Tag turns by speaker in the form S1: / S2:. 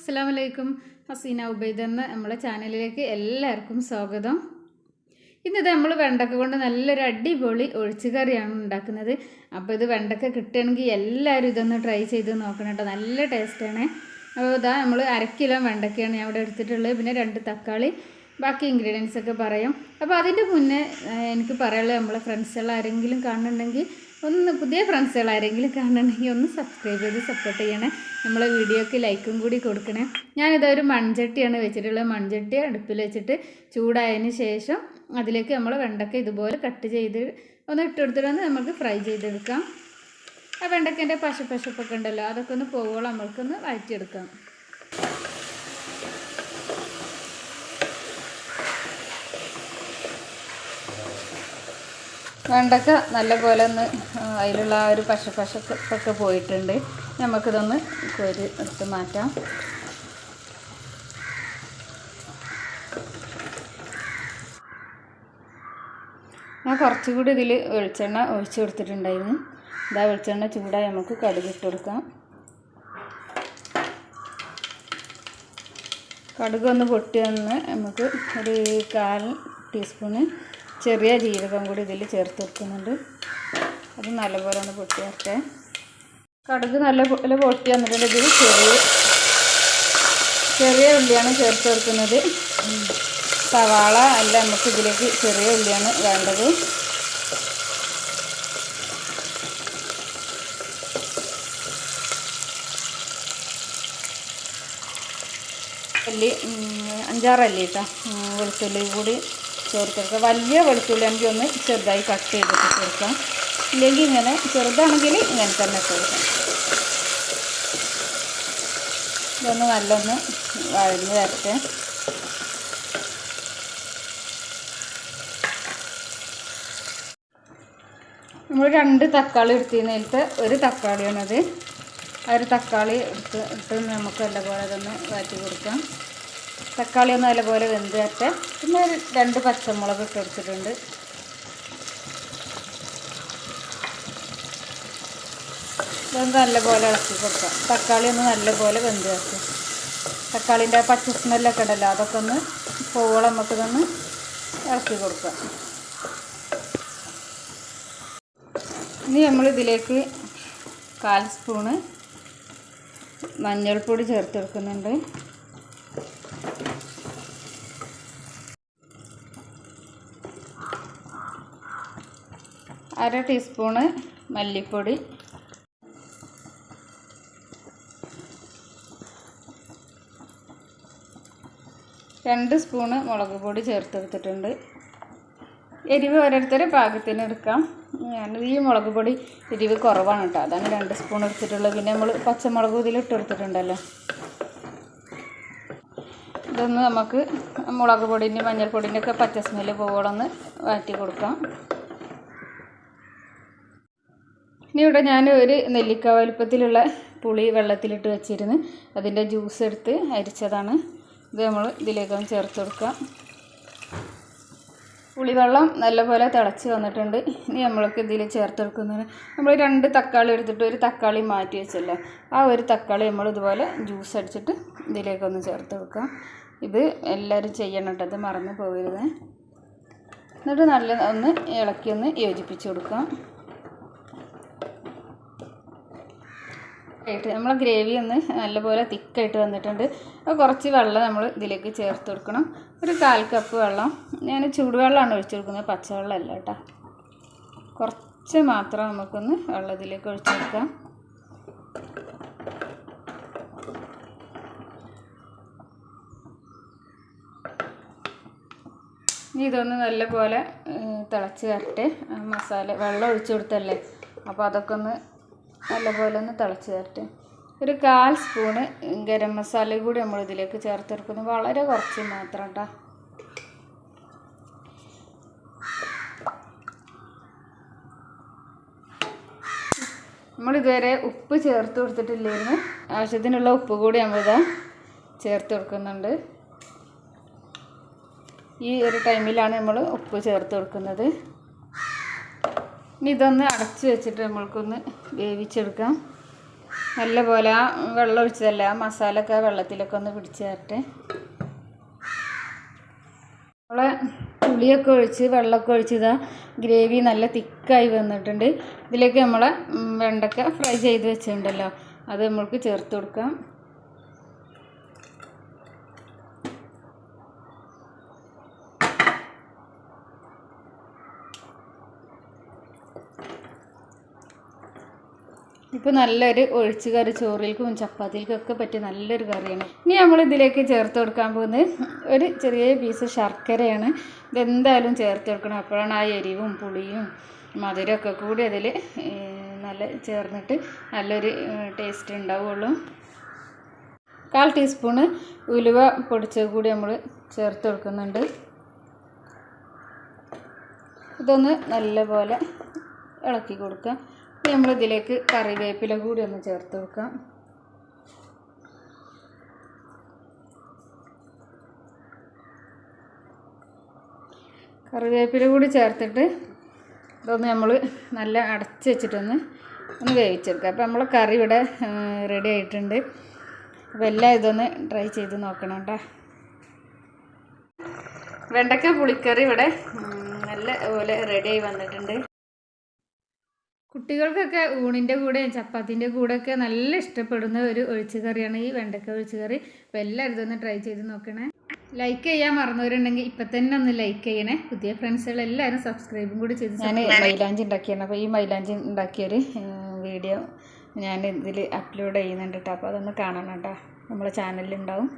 S1: അസ്സാം വലൈക്കും ഹസീന ഉബൈദ് എന്ന നമ്മളെ ചാനലിലേക്ക് എല്ലാവർക്കും സ്വാഗതം. ഇന്നത് നമ്മൾ വെണ്ടക്ക കൊണ്ട് നല്ലൊരു അടിപൊളി ഒഴിച്ചുകറിയാണ് ഉണ്ടാക്കുന്നത്. അപ്പോൾ ഇത് വെണ്ടക്ക കിട്ടുകയാണെങ്കിൽ എല്ലാവരും ഇതൊന്ന് ട്രൈ ചെയ്ത് നോക്കണം കേട്ടോ നല്ല ടേസ്റ്റാണ് അപ്പോൾ ഇതാ നമ്മൾ അര കിലോ വെണ്ടക്കയാണ് ഞാൻ ഇവിടെ എടുത്തിട്ടുള്ളത്. പിന്നെ രണ്ട് തക്കാളി ബാക്കി ഇൻഗ്രീഡിയൻസ് ഒക്കെ പറയാം. അപ്പോൾ അതിന്റെ മുന്നേ എനിക്ക് പറയാനുള്ളത് നമ്മളെ ഫ്രണ്ട്സുകൾ ആരെങ്കിലും കാണുന്നുണ്ടെങ്കിൽ ഒന്ന് പുതിയ ഫ്രണ്ട്സുകൾ ആരെങ്കിലും കാണുന്നുണ്ടെങ്കിൽ ഒന്ന് സബ്സ്ക്രൈബ് ചെയ്ത് സപ്പോർട്ട് ചെയ്യണേ. നമ്മളെ വീഡിയോക്ക് ലൈക്കും കൂടി കൊടുക്കണേ. ഞാനിതാ ഒരു മൺചട്ടിയാണ് വെച്ചിട്ടുള്ളത്. മൺചട്ടി അടുപ്പിൽ വെച്ചിട്ട് ചൂടായതിന് ശേഷം അതിലേക്ക് നമ്മൾ വെണ്ടക്ക ഇതുപോലെ കട്ട് ചെയ്ത് ഒന്ന് ഇട്ട് കൊടുത്തിട്ട് നമുക്ക് ഫ്രൈ ചെയ്തെടുക്കാം. ആ വെണ്ടക്കേന്റെ പശ പശപ്പൊക്കെ ഉണ്ടല്ലോ അതൊക്കെ ഒന്ന് പോകുമ്പോൾ നമ്മൾക്കൊന്ന് വഴറ്റിയെടുക്കാം. വെണ്ടക്ക നല്ല പോലെ ഒന്ന് അതിലുള്ള ആ ഒരു പശ പശക്കൊക്കെ പോയിട്ടുണ്ട്. നമുക്കിതൊന്ന് കോരി എടുത്ത് മാറ്റാം. ഞാൻ കുറച്ചുകൂടി ഇതിൽ വെളിച്ചെണ്ണ ഒഴിച്ചു കൊടുത്തിട്ടുണ്ടായിരുന്നു. ഇതാ വെളിച്ചെണ്ണ ചൂടായി നമുക്ക് കടുകിട്ട് കൊടുക്കാം. കടുക് ഒന്ന് പൊട്ടി വന്ന് നമുക്ക് ഒരു കാൽ ടീസ്പൂണ് ചെറിയ ജീരകം കൂടി ഇതിൽ ചേർത്ത് വെക്കുന്നുണ്ട്. അത് നല്ലപോലെ ഒന്ന് പൊട്ടി കടുക് നല്ലപോലെ പൊട്ടി വന്നിട്ടുണ്ട്. ഇതിൽ ചെറിയ ചെറിയ ഉള്ളിയാണ് ചേർത്ത് വെക്കുന്നത് സവാള അല്ല നമുക്ക് ഇതിലേക്ക് ചെറിയ ഉള്ളിയാണ് വേണ്ടത്. അല്ലി അഞ്ചാറല്ലി കേട്ടോ. വെളുത്തുള്ളി കൂടി ചേർത്തെടുക്കുക വലിയ വെളുത്തുള്ളി ആണെങ്കിൽ ഒന്ന് ചെറുതായി കട്ട് ചെയ്തിട്ട് ചേർക്കാം. ഇല്ലെങ്കിൽ ഇങ്ങനെ ചെറുതാണെങ്കിൽ ഇങ്ങനെ തന്നെ ചേർക്കാം. ഇതൊന്ന് നല്ലൊന്ന് വഴഞ്ഞ് വരട്ടെ. നമ്മൾ രണ്ട് തക്കാളി എടുത്തതിനകത്ത് ഒരു തക്കാളിയാണത്. ആ ഒരു തക്കാളി എടുത്ത് ഇട്ട് നമുക്ക് നല്ലപോലെ അതൊന്ന് വാറ്റി കൊടുക്കാം. തക്കാളി ഒന്ന് നല്ലപോലെ വെന്ത് വരട്ടെ പിന്നെ രണ്ട് പച്ചമുളക് ഇട്ട് എടുത്തിട്ടുണ്ട് ഇതൊന്ന് നല്ലപോലെ ഇളക്കി കൊടുക്കാം. തക്കാളി ഒന്ന് നല്ലപോലെ വെന്ത് വരട്ടെ തക്കാളിന്റെ പച്ച സ്മെല്ലൊക്കെ ഉണ്ടല്ലോ അതൊക്കെ ഒന്ന് പോവോളം നമുക്കിതൊന്ന് ഇളക്കി കൊടുക്കാം. ഇനി നമ്മൾ ഇതിലേക്ക് കാൽ സ്പൂണ് മഞ്ഞൾപ്പൊടി ചേർത്ത് കൊടുക്കുന്നുണ്ട്. അര ടീസ്പൂണ് മല്ലിപ്പൊടി. രണ്ട് സ്പൂണ് മുളക് പൊടി ചേർത്തെടുത്തിട്ടുണ്ട്. എരിവ് ഓരോരുത്തരെ പാകത്തിന് എടുക്കാം. ഞാൻ ഈ മുളക് പൊടി എരിവ് കുറവാണ് കേട്ടോ. അതാണ് രണ്ട് സ്പൂൺ എടുത്തിട്ടുള്ളത്. പിന്നെ നമ്മൾ പച്ചമുളക് ഇതിൽ ഇട്ട് കൊടുത്തിട്ടുണ്ടല്ലോ. ഇതൊന്ന് നമുക്ക് മുളക് പൊടിന്റെ മഞ്ഞൾപ്പൊടിന്റെ ഒക്കെ പച്ച സ്മെല്ല് പോകണമെന്ന് വാറ്റി കൊടുക്കാം. ഇനി ഇവിടെ ഞാൻ ഒരു നെല്ലിക്ക വലുപ്പത്തിലുള്ള പുളി വെള്ളത്തിലിട്ട് വെച്ചിരുന്നു. അതിന്റെ ജ്യൂസ് എടുത്ത് അരിച്ചതാണ്. ഇത് നമ്മൾ ഇതിലേക്കൊന്ന് ചേർത്ത് കൊടുക്കാം പുളിവെള്ളം നല്ലപോലെ തിളച്ച് വന്നിട്ടുണ്ട്. ഇനി നമ്മൾക്ക് ഇതിൽ ചേർത്ത് കൊടുക്കുന്നത് നമ്മൾ രണ്ട് തക്കാളി എടുത്തിട്ട് ഒരു തക്കാളി മാറ്റി വെച്ചല്ലോ. ആ ഒരു തക്കാളി നമ്മൾ ഇതുപോലെ ജ്യൂസ് അടിച്ചിട്ട് ഇതിലേക്കൊന്ന് ചേർത്ത് വെക്കാം ഇത് എല്ലാവരും ചെയ്യണം കേട്ടോ ഇത് മറന്നു പോകരുത്. എന്നിട്ട് നല്ല ഒന്ന് ഇളക്കി ഒന്ന് യോജിപ്പിച്ച് കൊടുക്കാം ആയിട്ട് നമ്മളെ ഗ്രേവി ഒന്ന് നല്ലപോലെ തിക്കായിട്ട് വന്നിട്ടുണ്ട്. അപ്പോൾ കുറച്ച് വെള്ളം നമ്മൾ ഇതിലേക്ക് ചേർത്ത് കൊടുക്കണം. ഒരു കാൽ കപ്പ് വെള്ളം. ഞാൻ ചൂടുവെള്ളമാണ് ഒഴിച്ചു കൊടുക്കുന്നത്. പച്ചവെള്ളമല്ല കേട്ടോ. കുറച്ച് മാത്രം നമുക്കൊന്ന് വെള്ളം ഇതിലേക്ക് ഒഴിച്ചു കൊടുക്കാം. ഇനി ഇതൊന്ന് നല്ലപോലെ തിളച്ച് വരട്ടെ. മസാല വെള്ളം ഒഴിച്ചു കൊടുത്തല്ലേ? അപ്പോൾ അതൊക്കെ ഒന്ന് നല്ലപോലെ ഒന്ന് തിളച്ച് തരട്ടെ ഒരു കാൽ സ്പൂണ് ഗരം മസാല കൂടി നമ്മൾ ഇതിലേക്ക് ചേർത്തെടുക്കുന്നു. വളരെ കുറച്ച് മാത്രം കേട്ടോ നമ്മൾ ഇതുവരെ ഉപ്പ് ചേർത്ത് കൊടുത്തിട്ടില്ലായിരുന്നു. ആവശ്യത്തിനുള്ള ഉപ്പ് കൂടി നമ്മളിതാ ചേർത്ത് കൊടുക്കുന്നുണ്ട്. ഈ ഒരു ടൈമിലാണ് നമ്മൾ ഉപ്പ് ചേർത്ത് കൊടുക്കുന്നത്. ഇനി ഇതൊന്ന് അടച്ച് വെച്ചിട്ട് നമ്മൾക്കൊന്ന് വേവിച്ചെടുക്കാം. നല്ല പോലെ ആ വെള്ളം ഒഴിച്ചതല്ല ആ മസാലയൊക്കെ വെള്ളത്തിലൊക്കെ ഒന്ന് പിടിച്ച് തരട്ടെ നമ്മളെ പുളിയൊക്കെ ഒഴിച്ച് വെള്ളമൊക്കെ ഒഴിച്ച് ഇതാ ഗ്രേവി നല്ല തിക്കായി വന്നിട്ടുണ്ട്. ഇതിലേക്ക് നമ്മളെ വെണ്ടക്ക ഫ്രൈ ചെയ്ത് വെച്ചിട്ടുണ്ടല്ലോ അത് നമ്മൾക്ക് ചേർത്ത് കൊടുക്കാം. ഇപ്പോൾ നല്ലൊരു ഒഴിച്ച് കറി ചോറിൽക്കും ചപ്പാത്തിക്കൊക്കെ പറ്റിയ നല്ലൊരു കറിയാണ്. ഇനി നമ്മൾ ഇതിലേക്ക് ചേർത്ത് കൊടുക്കാൻ പോകുന്നത് ഒരു ചെറിയ പീസ് ശർക്കരയാണ്. ഇതെന്തായാലും ചേർത്ത് കൊടുക്കണം. അപ്പോഴാണ് ആ എരിവും പുളിയും മധുരമൊക്കെ കൂടി അതിൽ നല്ല ചേർന്നിട്ട് നല്ലൊരു ടേസ്റ്റ് ഉണ്ടാവുള്ളൂ. കാൽ ടീസ്പൂണ് ഉലുവ പൊടിച്ചത് കൂടി നമ്മൾ ചേർത്ത് കൊടുക്കുന്നുണ്ട്. ഇതൊന്ന് നല്ലപോലെ ഇളക്കി കൊടുക്കാം ഇനി നമ്മൾ ഇതിലേക്ക് കറിവേപ്പില കൂടി ഒന്ന് ചേർത്ത് വെക്കാം. കറിവേപ്പില കൂടി ചേർത്തിട്ട് ഇതൊന്ന് നമ്മൾ നല്ല അടച്ച് വെച്ചിട്ടൊന്ന് ഒന്ന് വേവിച്ചെടുക്കുക അപ്പോൾ നമ്മളെ കറി ഇവിടെ റെഡി ആയിട്ടുണ്ട്. അപ്പോൾ എല്ലാം ഇതൊന്ന് ട്രൈ ചെയ്ത് നോക്കണം കേട്ടോ വെണ്ടക്ക പുളിക്കറി ഇവിടെ നല്ല പോലെ ആയി വന്നിട്ടുണ്ട്. കുട്ടികൾക്കൊക്കെ ഊണിന്റെ കൂടെ ചപ്പാത്തിന്റെ കൂടെ ഒക്കെ നല്ല ഇഷ്ടപ്പെടുന്ന ഒരു ഒഴിച്ചുകറിയാണ് ഈ വെണ്ടക്ക ഒഴിച്ചുകറി. അപ്പോൾ എല്ലാവരും ഒന്ന് ട്രൈ ചെയ്ത് നോക്കണേ. ലൈക്ക് ചെയ്യാൻ മറന്നവരുണ്ടെങ്കിൽ ഇപ്പം തന്നെ ഒന്ന് ലൈക്ക് ചെയ്യണേ. പുതിയ ഫ്രണ്ട്സുകൾ എല്ലാവരും സബ്സ്ക്രൈബും കൂടി ചെയ്ത് ഞാൻ മൈലാഞ്ചി ഉണ്ടാക്കിയാണ്. അപ്പോൾ ഈ മൈലാഞ്ചി ഉണ്ടാക്കിയൊരു വീഡിയോ ഞാൻ ഇതിൽ അപ്ലോഡ് ചെയ്യുന്നുണ്ട് കേട്ടോ അപ്പോൾ അതൊന്ന് കാണണം കേട്ടോ നമ്മളെ ചാനലിലുണ്ടാവും